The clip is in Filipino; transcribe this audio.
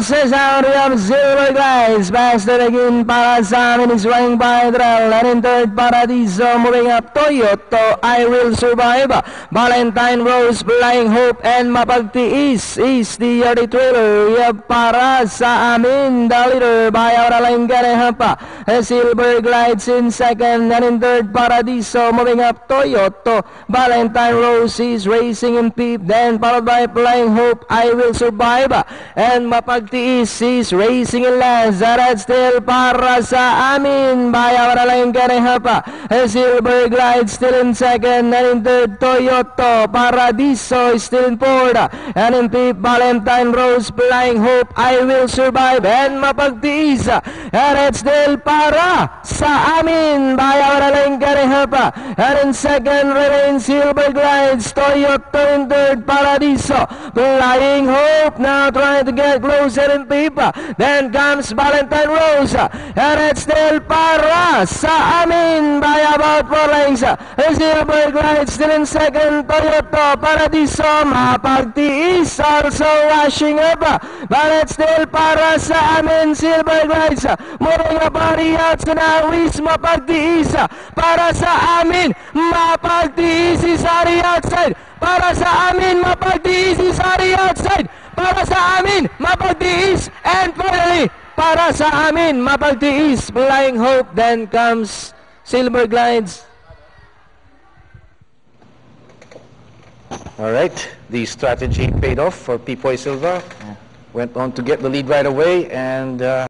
Says out of Silver Guys. Faster again para sa amin is running by Drell. And in third, Paradiso moving up. Toyoto, I Will Survive. Valentine Rose, Flying Hope, and Mapagtiis is the early. Yeah, para sa amin, the leader by Auraling Garehampa. Silver Glides in second. And in third, Paradiso moving up. Toyoto, Valentine Rose is racing in fifth. Then followed by Flying Hope, I Will Survive. And Mapagtiis is racing in last. That still para sa amin. Bayaw na lang ganehapa. Silver Glide still in second. And in third, Toyoto. Paradiso is still in fourth. And in fifth, Valentine Rose. Flying Hope, I Will Survive. And Mapagtiis. And it's still para sa amin. Bayaw lang ganehapa. And in second, remains Silver Glides. Toyoto in third, Paradiso. Flying Hope now trying to get closer in pipa. Then comes Valentine Rose. And it's still para sa amin by four lengths. Silver Glide still in second. Toyota Paradiso mapagtiis also washing up. It's still para sa amin Silver Glides. Moving up on the outside now is mapagtiis. Para sa amin mapagtiis the outside. Para sa amin mapagtiis the outside para sa amin mapagtiis and finally para sa amin mapagtiis flying hope then comes silver glides All right, the strategy paid off for Pipoy Silva. Went on to get the lead right away and uh,